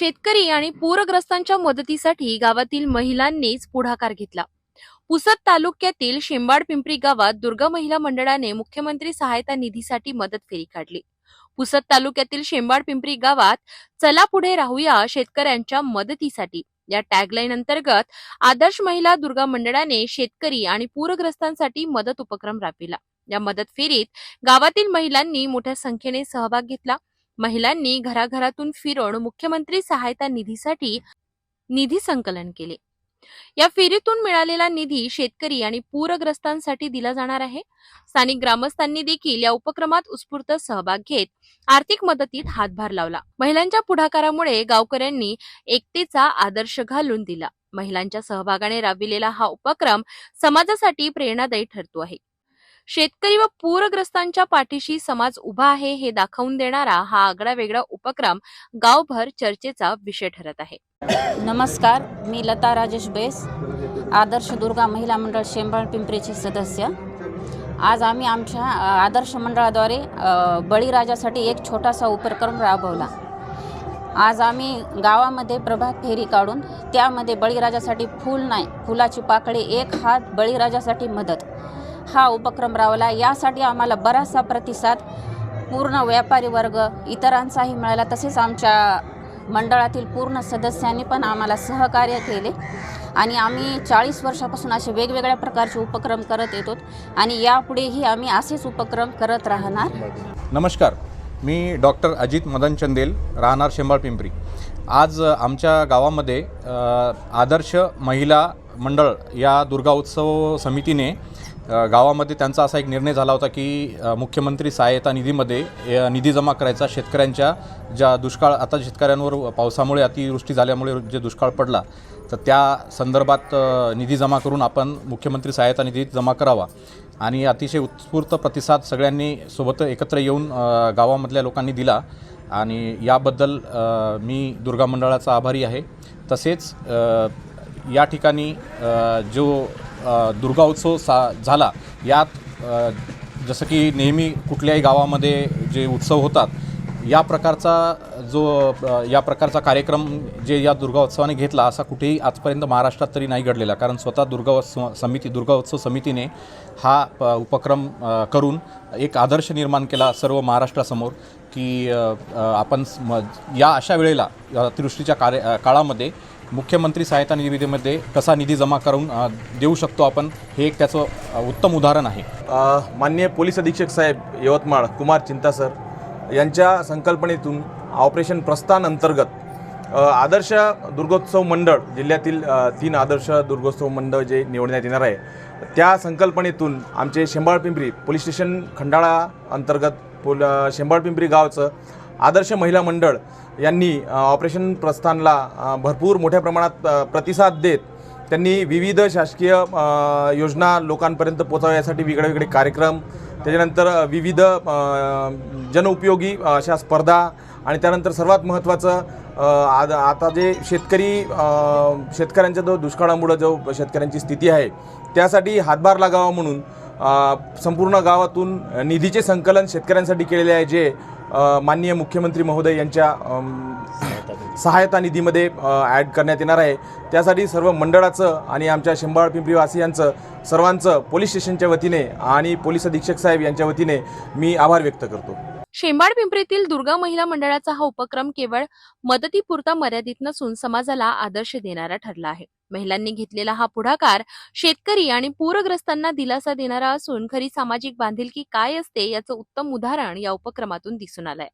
शेतकरी आणि पूरग्रस्तांच्या मदतीसाठी गावातील महिलांनीच पुढाकार घेतला. पुसद तालुक्यातील शेंबाड पिंपरी गावात दुर्गा महिला मंडळाने मुख्यमंत्री सहायता निधीसाठी मदत फेरी काढली. पुसद तालुक्यातील शेंबाड पिंपरी गावात चला पुढे राहूया शेतकऱ्यांच्या मदतीसाठी. या टॅगलाईन अंतर्गत आदर्श महिला दुर्गा मंडळाने शेतकरी आणि पूरग्रस्तांसाठी मदत उपक्रम राबविला. या मदत फेरीत गावातील महिलांनी मोठ्या संख्येने सहभाग घेतला. महिलांनी घराघरातून फिरून मुख्यमंत्री सहायता निधीसाठी निधी संकलन केले. या फेरीतून मिळालेला निधी शेतकरी आणि पूरग्रस्तांसाठी दिला जाणार आहे. स्थानिक ग्रामस्थांनी देखील या उपक्रमात उत्स्फूर्त सहभाग घेत आर्थिक मदतीत हातभार लावला. महिलांच्या पुढाकारामुळे गावकऱ्यांनी एकतेचा आदर्श घालून दिला. महिलांच्या सहभागाने राबविलेला हा उपक्रम समाजासाठी प्रेरणादायी ठरतो आहे. शेतकरी व पूरग्रस्तांच्या पाठीशी समाज उभा आहे हे दाखवून देणारा हा आगळा वेगळा उपक्रम गावभर चर्चेचा विषय ठरत आहे. नमस्कार मी लता राजेश बेस आदर्श दुर्गा महिला मंडळ शेंबाळ पिंपरीची सदस्य. आज आम्ही आमच्या आदर्श मंडळाद्वारे बळीराजासाठी एक छोटासा उपक्रम राबवला. आज आम्ही गावामध्ये प्रभात फेरी काढून त्यामध्ये बळीराजासाठी फूल नाही फुलाची पाकळी एक हात बळीराजासाठी मदत. हा उपक्रम राबवला. यासाठी आम्हाला बराचसा प्रतिसाद पूर्ण व्यापारी वर्ग इतरांचाही मिळाला. तसेच आमच्या मंडळातील पूर्ण सदस्यांनी पण आम्हाला सहकार्य केले. आणि आम्ही चाळीस वर्षापासून असे वेगवेगळ्या प्रकारचे उपक्रम करत येतो आणि यापुढेही आम्ही असेच उपक्रम करत राहणार. नमस्कार. मी डॉक्टर अजित मदन चंदेल राहणार शेंबाळ पिंपरी. आज आमच्या गावामध्ये आदर्श महिला मंडळ या दुर्गा उत्सव समितीने गावामध्ये त्यांचा असा एक निर्णय झाला होता की मुख्यमंत्री सहायता निधीमध्ये निधी जमा करायचा शेतकऱ्यांच्या ज्या दुष्काळ आता शेतकऱ्यांवर पावसामुळे अतिवृष्टी झाल्यामुळे जे दुष्काळ पडला तर त्या संदर्भात निधी जमा करून आपण मुख्यमंत्री सहायता निधी जमा करावा. आणि अतिशय उत्स्फूर्त प्रतिसाद सगळ्यांनी सोबत एकत्र येऊन गावामधल्या लोकांनी दिला. आणि याबद्दल मी दुर्गा मंडळाचा आभारी आहे. तसेच या ठिकाणी जो दुर्गा उत्सव सा झाला यात जसं की नेहमी कुठल्याही गावामध्ये जे उत्सव होतात या प्रकारचा जो या प्रकारचा कार्यक्रम जे या दुर्गा उत्सवाने घेतला असा कुठेही आजपर्यंत महाराष्ट्रात तरी नाही घडलेला. कारण स्वतः दुर्गा समिती दुर्गा उत्सव समितीने हा प उपक्रम करून एक आदर्श निर्माण केला सर्व महाराष्ट्रासमोर की आपण म या अशा वेळेला अतिवृष्टीच्या कार्य काळामध्ये मुख्यमंत्री सहायता निधीमध्ये कसा निधी जमा करून देऊ शकतो आपण हे एक त्याचं उत्तम उदाहरण आहे. माननीय पोलीस अधीक्षक साहेब यवतमाळ कुमार चिंता सर यांच्या संकल्पनेतून ऑपरेशन प्रस्थान अंतर्गत आदर्श दुर्गोत्सव मंडळ जिल्ह्यातील तीन आदर्श दुर्गोत्सव मंडळ जे निवडण्यात येणार आहे त्या संकल्पनेतून आमचे शेंबाळ पिंपरी पोलीस स्टेशन खंडाळा अंतर्गत पोल शेंबाळ पिंपरी गावचं आदर्श महिला मंडळ यांनी ऑपरेशन प्रस्थानला भरपूर मोठ्या प्रमाणात प्रतिसाद देत त्यांनी विविध शासकीय योजना लोकांपर्यंत पोचाव्या यासाठी वेगळे वेगळे कार्यक्रम त्याच्यानंतर विविध जनउपयोगी अशा स्पर्धा आणि त्यानंतर सर्वात महत्त्वाचं आद आज आता जे शेतकरी शेतकऱ्यांचा शेतकऱ्यांच्या जो दुष्काळामुळं जो शेतकऱ्यांची स्थिती आहे त्यासाठी हातभार लागावा म्हणून संपूर्ण गावातून निधीचे संकलन शेतकऱ्यांसाठी केलेले आहे जे माननीय मुख्यमंत्री महोदय यांच्या सहायता निधीमध्ये ॲड करण्यात येणार आहे. त्यासाठी सर्व मंडळाचं आणि आमच्या शेंबाळ पिंपरीवासियांचं सर्वांचं पोलीस स्टेशनच्या वतीने आणि पोलीस अधीक्षक साहेब यांच्या वतीने मी आभार व्यक्त करतो. शेंबाड पिंपरीतील दुर्गा महिला मंडळाचा हा उपक्रम केवळ मदतीपुरता मर्यादित नसून समाजाला आदर्श देणारा ठरला आहे. महिलांनी घेतलेला हा पुढाकार शेतकरी आणि पूरग्रस्तांना दिलासा देणारा असून खरी सामाजिक बांधिलकी काय असते याचं उत्तम उदाहरण या उपक्रमातून दिसून आलंय.